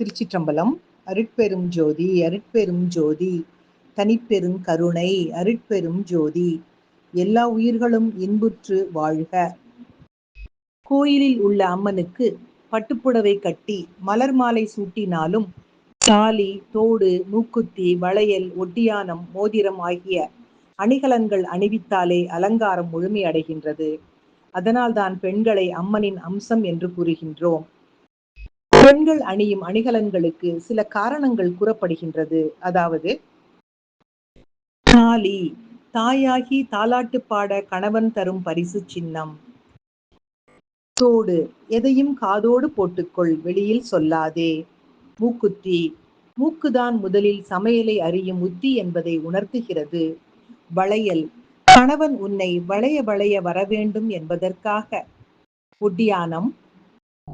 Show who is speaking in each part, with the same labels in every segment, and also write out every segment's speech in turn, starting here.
Speaker 1: திருச்சிற்றம்பலம் அருட்பெரும் ஜோதி அருட்பெரும் ஜோதி தனிப்பெரும் கருணை அருட்பெரும் ஜோதி எல்லா உயிர்களும் இன்புற்று வாழ்க. கோயிலில் உள்ள அம்மனுக்கு பட்டுப்புடவை கட்டி மலர் மாலை சூட்டினாலும் தாலி தோடு மூக்குத்தி வளையல் ஒட்டியானம் மோதிரம் ஆகிய அணிகலன்கள் அணிவித்தாலே அலங்காரம் முழுமையடைகின்றது அதனால்தான் பெண்களை அம்மனின் அம்சம் என்று கூறுகின்றோம். பெண்கள் அணியும் அணிகலன்களுக்கு சில காரணங்கள் கூறப்படுகின்றது. அதாவது தாலி தாயாகி தாலாட்டு பாட கணவன் தரும் பரிசு சின்னம் தோடு எதையும் காதோடு போட்டுக்கொள் வெளியில் சொல்லாதே மூக்குத்தி மூக்குதான் முதலில் சமையலை அறியும் உத்தி என்பதை உணர்த்துகிறது. வளையல் கணவன் உன்னை வளைய வளைய வரவேண்டும் என்பதற்காக ஒட்டியானம்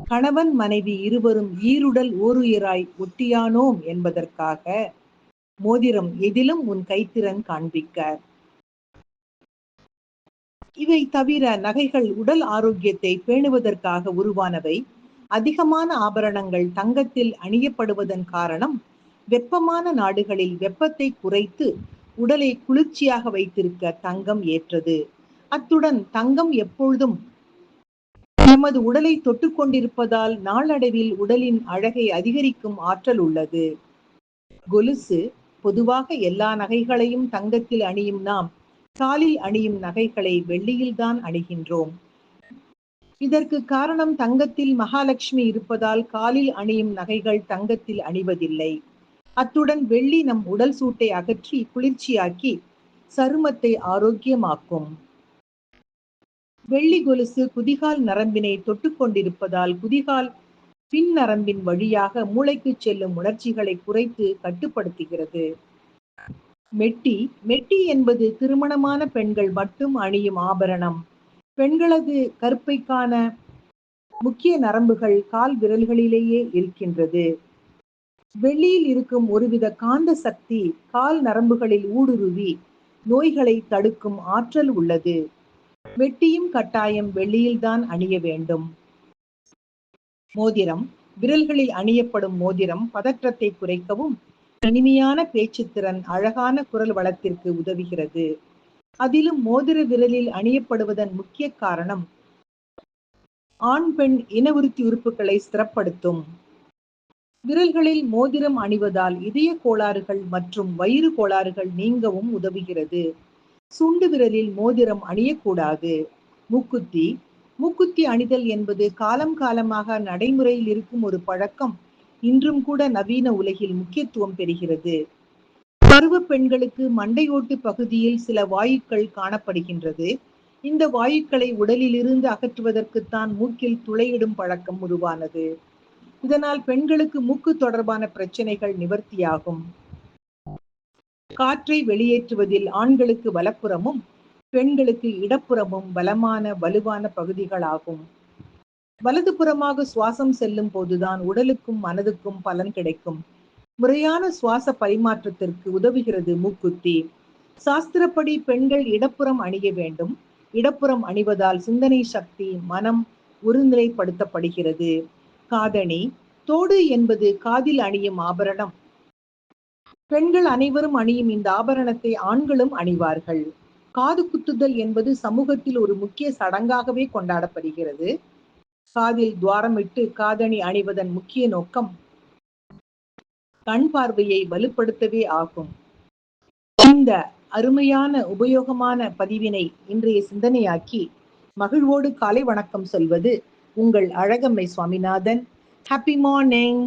Speaker 1: கணவன் மனைவி இருவரும் ஈருடல் ஓருயிராய் ஒட்டியானோம் என்பதற்காக மோதிரம் எதிலும் உன் கைத்திறன் காண்பிக்க. இவை தவிர நகைகள் உடல் ஆரோக்கியத்தை பேணுவதற்காக உருவானவை. அதிகமான ஆபரணங்கள் தங்கத்தில் அணியப்படுவதன் காரணம் வெப்பமான நாடுகளில் வெப்பத்தை குறைத்து உடலை குளிர்ச்சியாக வைத்திருக்க தங்கம் ஏற்றது. அத்துடன் தங்கம் எப்பொழுதும் நமது உடலை தொட்டுக்கொண்டிருப்பதால் நாளடைவில் உடலின் அழகை அதிகரிக்கும் ஆற்றல் உள்ளது. கொலுசு பொதுவாக எல்லா நகைகளையும் தங்கத்தில் அணியும் நாம் காலில் அணியும் நகைகளை வெள்ளியில்தான் அணிகின்றோம். இதற்கு காரணம் தங்கத்தில் மகாலட்சுமி இருப்பதால் காலில் அணியும் நகைகள் தங்கத்தில் அணிவதில்லை. அத்துடன் வெள்ளி நம் உடல் சூட்டை அகற்றி குளிர்ச்சியாக்கி சருமத்தை ஆரோக்கியமாக்கும். வெள்ளி கொலுசு குதிகால் நரம்பினை தொட்டுக்கொண்டிருப்பதால் குதிகால் பின் நரம்பின் வழியாக மூளைக்கு செல்லும் உணர்ச்சிகளை குறைத்து கட்டுப்படுத்துகிறது. மெட்டி மெட்டி என்பது திருமணமான பெண்கள் மட்டும் அணியும் ஆபரணம். பெண்களது கருப்பைக்கான முக்கிய நரம்புகள் கால் விரல்களிலேயே இருக்கின்றது. வெள்ளியில் இருக்கும் ஒருவித காந்த சக்தி கால் நரம்புகளில் ஊடுருவி நோய்களை தடுக்கும் ஆற்றல் உள்ளது. வெட்டியும் கட்டாயம் வெள்ளியில்தான் அணிய வேண்டும். மோதிரம் விரல்களில் அணியப்படும் மோதிரம் பதற்றத்தை குறைக்கவும் இனிமையான பேச்சுத்திறன் அழகான குரல் வளத்திற்கு உதவுகிறது. அதிலும் மோதிர விரலில் அணியப்படுவதன் முக்கிய காரணம் ஆண் பெண் இனவிருத்தி உறுப்புகளை ஸ்திரப்படுத்தும். விரல்களில் மோதிரம் அணிவதால் இதய கோளாறுகள் மற்றும் வயிறு கோளாறுகள் நீங்கவும் உதவுகிறது. சுண்டு விரலில் மோதிரம் அணியக்கூடாது. மூக்குத்தி. மூக்குத்தி அணிதல் என்பது காலம் காலமாக நடைமுறையில் இருக்கும் ஒரு பழக்கம். இன்றும் கூட நவீன உலகில் முக்கியத்துவம் பெறுகிறது. பருவ பெண்களுக்கு மண்டையோட்டு பகுதியில் சில வாயுக்கள் காணப்படுகின்றது. இந்த வாயுக்களை உடலிலிருந்து அகற்றுவதற்குத்தான் மூக்கில் துளையிடும் பழக்கம் உருவானது. இதனால் பெண்களுக்கு மூக்கு தொடர்பான பிரச்சனைகள் நிவர்த்தியாகும். காற்றை வெளியேற்றுவதில் ஆண்களுக்கு வலப்புறமும் பெண்களுக்கு இடப்புறமும் பலமான வலுவான பகுதிகளாகும். வலதுபுறமாக சுவாசம் செல்லும் போதுதான் உடலுக்கும் மனதுக்கும் பலன் கிடைக்கும். முறையான சுவாச பரிமாற்றத்திற்கு உதவுகிறது மூக்குத்தி. சாஸ்திரப்படி பெண்கள் இடப்புறம் அணிய வேண்டும். இடப்புறம் அணிவதால் சிந்தனை சக்தி மனம் ஒருநிலைப்படுத்தப்படுகிறது. காதணி தோடு என்பது காதில் அணியும் ஆபரணம். பெண்கள் அனைவரும் அணியும் இந்த ஆபரணத்தை ஆண்களும் அணிவார்கள். காது குத்துதல் என்பது சமூகத்தில் ஒரு முக்கிய சடங்காகவே கொண்டாடப்படுகிறது. காதில் துவாரமிட்டு காதணி அணிவதன் முக்கிய நோக்கம் கண் பார்வையை வலுப்படுத்தவே ஆகும். இந்த அருமையான உபயோகமான பதிவினை இன்றைய சிந்தனையாக்கி மகிழ்வோடு காலை வணக்கம் சொல்வது உங்கள் அழகம்மை சுவாமிநாதன். Happy morning